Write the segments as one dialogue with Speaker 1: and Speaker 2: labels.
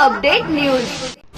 Speaker 1: Update news.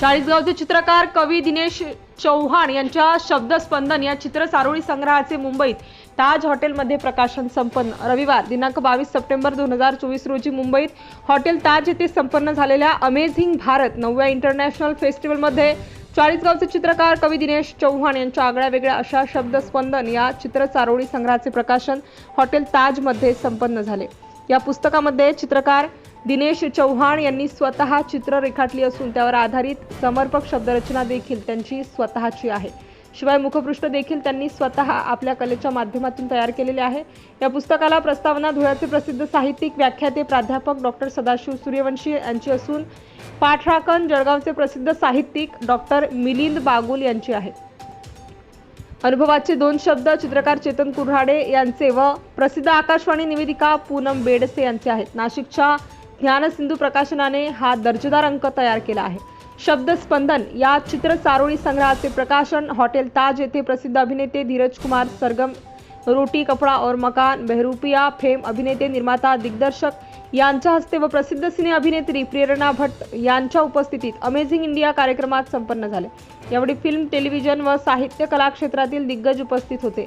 Speaker 2: चाळीसगावचे चित्रकार कवी दिनेश चौहान यांच्या शब्दस्पंदन या चित्र चारोळी संग्रहाचे मुंबईत ताज हॉटेलमध्ये प्रकाशन संपन्न. रविवार दिनांक बावीस सप्टेंबर दोन हजार चोवीस रोजी मुंबईत हॉटेल ताज येथे संपन्न झालेल्या अमेझिंग भारत नवव्या इंटरनॅशनल फेस्टिवलमध्ये चाळीसगावचे चित्रकार कवी दिनेश चौहान यांच्या आगळ्या वेगळ्या अशा शब्दस्पंदन या चित्र चारोळी संग्रहाचे प्रकाशन हॉटेल ताजमध्ये संपन्न झाले. या पुस्तकामध्ये चित्रकार दिनेश चौहान यांनी स्वतः चित्र रेखाटली असून त्यावर आधारित समर्पक शब्दरचना देखील त्यांची स्वतःची आहे. शिवाय मुखपृष्ठ देखील त्यांनी स्वतः आपल्या कलेच्या माध्यमातून तयार केलेले आहे. या पुस्तकाला प्रस्तावना धुळ्याचे प्रसिद्ध साहित्यिक व्याख्याते प्राध्यापक डॉक्टर सदाशिव सूर्यवंशी यांची असून पाठराखण जळगावचे प्रसिद्ध साहित्यिक डॉक्टर मिलिंद बागुल यांची आहे. अनुभवाचे दोन शब्द चित्रकार चेतन कुऱ्हाडे यांचे व प्रसिद्ध आकाशवाणी निवेदिका पूनम बेडसे यांचे आहेत. नाशिकच्या ज्ञानसिंधू प्रकाशनाने हा दर्जेदार अंक तयार केला आहे. शब्दस्पंदन या चित्र चारोळी संग्रहाचे प्रकाशन हॉटेल ताज येथे प्रसिद्ध अभिनेते धीरज कुमार सरगम रोटी कपडा और मकान बेहरूपिया फेम अभिनेते निर्माता दिग्दर्शक यांच्या हस्ते व प्रसिद्ध सिने अभिनेत्री प्रेरणा भट्ट यांच्या उपस्थितीत अमेझिंग इंडिया कार्यक्रमात संपन्न झाले. यावेळी फिल्म टेलिव्हिजन व साहित्य कला क्षेत्रातील दिग्गज उपस्थित होते.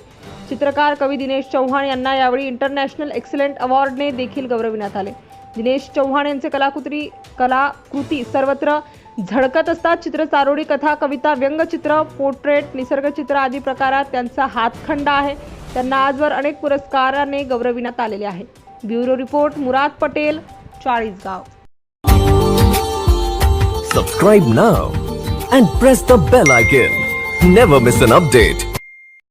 Speaker 2: चित्रकार कवी दिनेश चौहान यांना यावेळी इंटरनॅशनल एक्सलंट अवॉर्डने देखील गौरविण्यात आले. दिनेश चौहान यांचे कलाकृती कलाकृती सर्वत्र झळकत असतात. चित्र चारोळी कथा कविता व्यंगचित्र पोर्ट्रेट निसर्गचित्र आदी प्रकारात त्यांचा हातखंडा आहे. त्यांना आजवर अनेक पुरस्काराने गौरविण्यात आलेले आहे. Bureau report Murad Patel Chalisgaon.
Speaker 3: Subscribe now and press the bell icon never miss an update